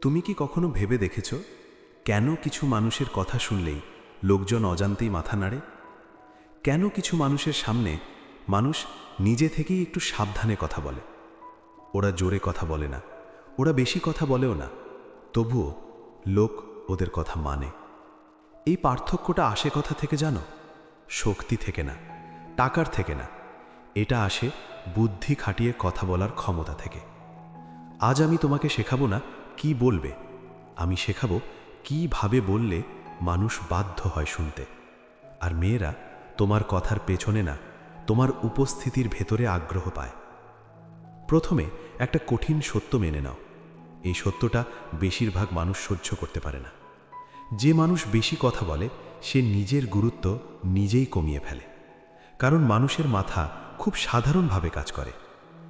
তুমি কি কখনো ভেবে দেখেছ? কেন কিছু মানুষের কথা শুনলেই লোকজন অজান্তেই মাথা নাড়ে? কেন কিছু মানুষের সামনে মানুষ নিজে থেকেই একটু সাবধানে কথা বলে? ওরা জোরে কথা বলে না। ওরা বেশি কথা বলেও না। তবুও লোক ওদের কথা মানে। এই পার্থক্যটা আসে কথা থেকে জানো? শক্তি থেকে না, টাকার থেকে না। এটা আসে বুদ্ধি খাটিয়ে কথা বলার ক্ষমতা থেকে। আজ আমি তোমাকে শেখাবো না কি বলবে? আমি শেখাবো কীভাবে বললে মানুষ বাধ্য হয় শুনতে। আর মেয়েরা তোমার কথার পেছনে না, তোমার উপস্থিতির ভেতরে আগ্রহ পায়। প্রথমে একটা কঠিন সত্য মেনে নাও। এই সত্যটা বেশিরভাগ মানুষ সহ্য করতে পারে না। যে মানুষ বেশি কথা বলে, সে নিজের গুরুত্ব নিজেই কমিয়ে ফেলে। কারণ মানুষের মাথা খুব সাধারণভাবে কাজ করে।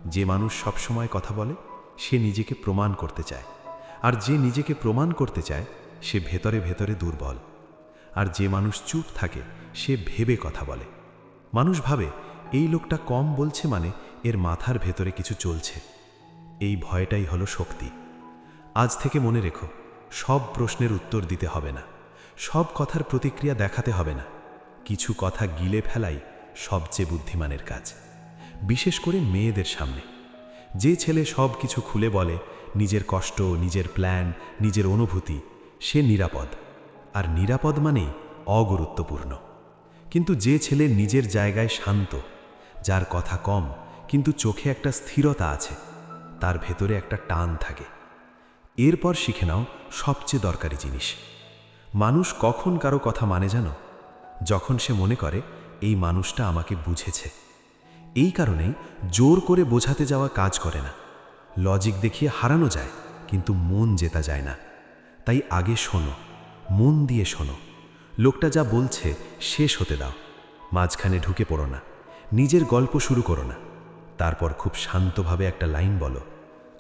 যে মানুষ সবসময় কথা বলে, সে নিজেকে প্রমাণ করতে চায়। আর যে নিজেকে প্রমাণ করতে চায়, সে ভেতরে ভেতরে দুর্বল। আর যে মানুষ চুপ থাকে, সে ভেবে কথা বলে। মানুষ ভাবে, এই লোকটা কম বলছে মানে এর মাথার ভেতরে কিছু চলছে। এই ভয়টাই হলো শক্তি। আজ থেকে মনে রেখো, সব প্রশ্নের উত্তর দিতে হবে না। সব কথার প্রতিক্রিয়া দেখাতে হবে না। কিছু কথা গিলে ফেলাই সবচেয়ে বুদ্ধিমানের কাজ। বিশেষ করে মেয়েদের সামনে। যে ছেলে সব কিছু খুলে বলে নিজের কষ্ট, নিজের প্ল্যান নিজের অনুভূতি। সে নিরাপদ। আর নিরাপদ মানেই অগুরুত্বপূর্ণ। কিন্তু যে ছেলে নিজের জায়গায় শান্ত, যার কথা কম, কিন্তু চোখে একটা স্থিরতা আছে, তার ভেতরে একটা টান থাকে। এরপর শিখে নাও সবচেয়ে দরকারি জিনিস। মানুষ কখন কারও কথা মানে জানো? যখন সে মনে করে, এই মানুষটা আমাকে বুঝেছে। এই কারণেই জোর করে বোঝাতে যাওয়া কাজ করে না। লজিক দেখিয়ে হারানো যায়, কিন্তু মন জেতা যায় না। তাই আগে শোনো, মন দিয়ে শোনো। লোকটা যা বলছে, শেষ হতে দাও। মাঝখানে ঢুকে পড়ো না। নিজের গল্প শুরু করো না। তারপর খুব শান্তভাবে একটা লাইন বলো।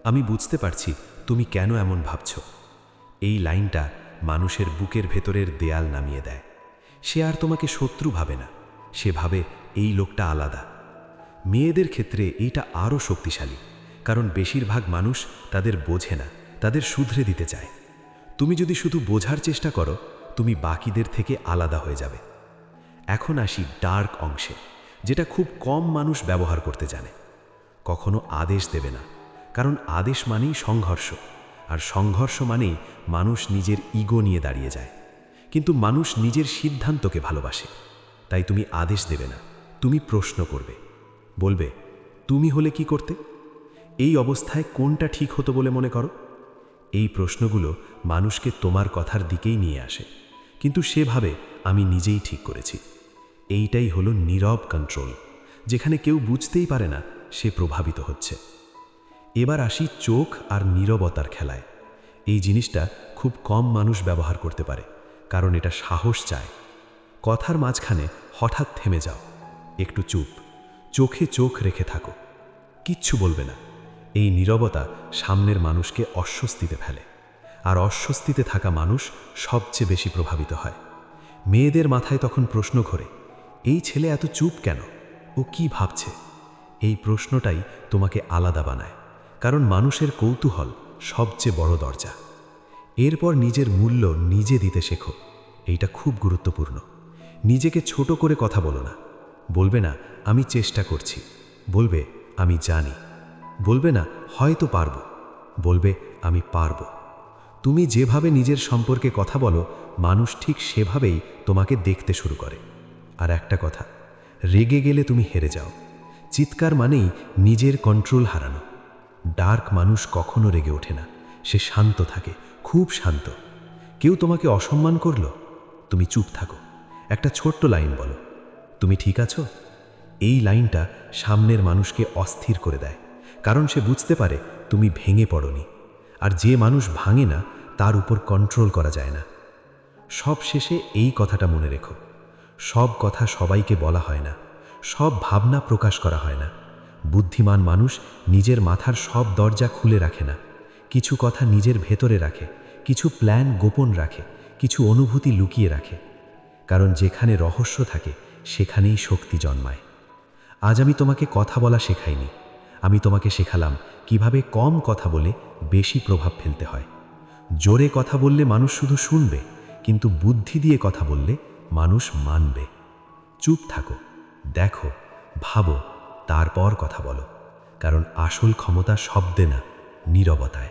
আমি বুঝতে পারছি তুমি কেন এমন ভাবছ। এই লাইনটা মানুষের বুকের ভেতরের দেয়াল নামিয়ে দেয়। সে আর তোমাকে শত্রু ভাবে না। সে ভাবে এই লোকটা আলাদা। মেয়েদের ক্ষেত্রে এইটা আরও শক্তিশালী। কারণ বেশিরভাগ মানুষ তাদের বোঝে না, তাদের শুধরে দিতে চায়। তুমি যদি শুধু বোঝার চেষ্টা করো, তুমি বাকিদের থেকে আলাদা হয়ে যাবে। এখন আসি ডার্ক অংশে, যেটা খুব কম মানুষ ব্যবহার করতে জানে। কখনো আদেশ দেবে না, কারণ আদেশ মানেই সংঘর্ষ, আর সংঘর্ষ মানেই মানুষ নিজের ইগো নিয়ে দাঁড়িয়ে যায়। কিন্তু মানুষ নিজের সিদ্ধান্তকে ভালোবাসে, তাই তুমি আদেশ দেবে না, তুমি প্রশ্ন করবে। বলবে, তুমি হলে কি করতে? এই অবস্থায় কোনটা ঠিক হতো বলে মনে করো? এই প্রশ্নগুলো মানুষকে তোমার কথার দিকেই নিয়ে আসে। কিন্তু সেভাবে আমি নিজেই ঠিক করেছি। এইটাই হলো নীরব কন্ট্রোল যেখানে কেউ বুঝতেই পারে না সে প্রভাবিত হচ্ছে। এবার আসি চোখ আর নীরবতার খেলায়। এই জিনিসটা খুব কম মানুষ ব্যবহার করতে পারে, কারণ এটা সাহস চায়। কথার মাঝখানে হঠাৎ থেমে যাও। একটু চুপ। চোখে চোখ রেখে থাকো। কিচ্ছু বলবে না। এই নীরবতা সামনের মানুষকে অস্বস্তিতে ফেলে। আর অস্বস্তিতে থাকা মানুষ সবচেয়ে বেশি প্রভাবিত হয়। মেয়েদের মাথায় তখন প্রশ্ন ঘোরে, এই ছেলে এত চুপ কেন? ও কি ভাবছে? এই প্রশ্নটাই তোমাকে আলাদা বানায়, কারণ মানুষের কৌতূহল সবচেয়ে বড় দরজা। এরপর নিজের মূল্য নিজে দিতে শেখো, এইটা খুব গুরুত্বপূর্ণ। নিজেকে ছোট করে কথা বলো না। বলবে না, আমি চেষ্টা করছি। বলবে, আমি জানি। বলবে না, হয়তো পারব। বলবে, আমি পারব। তুমি যেভাবে নিজের সম্পর্কে কথা বলো, মানুষ ঠিক সেভাবেই তোমাকে দেখতে শুরু করে। আর একটা কথা, রেগে গেলে তুমি হেরে যাও। চিৎকার মানেই নিজের কন্ট্রোল হারানো। ডার্ক মানুষ কখনো রেগে ওঠে না। সে শান্ত থাকে, খুব শান্ত। কেউ তোমাকে অসম্মান করল? তুমি চুপ থাকো। একটা ছোট্ট লাইন বলো। তুমি ঠিক আছো? এই লাইনটা সামনের মানুষকে অস্থির করে দেয়। কারণ সে বুঝতে পারে তুমি ভেঙে পড়নি। আর যে মানুষ ভাঙে না, তার উপর কন্ট্রোল করা যায় না। সব শেষে এই কথাটা মনে রেখো। সব কথা সবাইকে বলা হয় না। সব ভাবনা প্রকাশ করা হয় না। বুদ্ধিমান মানুষ নিজের মাথার সব দরজা খুলে রাখে না। কিছু কথা নিজের ভেতরে রাখে, কিছু প্ল্যান গোপন রাখে, কিছু অনুভূতি লুকিয়ে রাখে। কারণ যেখানে রহস্য থাকে, সেখানেই শক্তি জন্মায়। আজ আমি তোমাকে কথা বলা শেখাইনি। আমি তোমাকে শেখালাম কীভাবে কম কথা বলে বেশি প্রভাব ফেলতে হয়। জোরে কথা বললে মানুষ শুধু শুনবে, কিন্তু বুদ্ধি দিয়ে কথা বললে মানুষ মানবে। চুপ থাকো, দেখো, ভাবো, তারপর কথা বলো, কারণ আসল ক্ষমতা শব্দে না, নীরবতায়।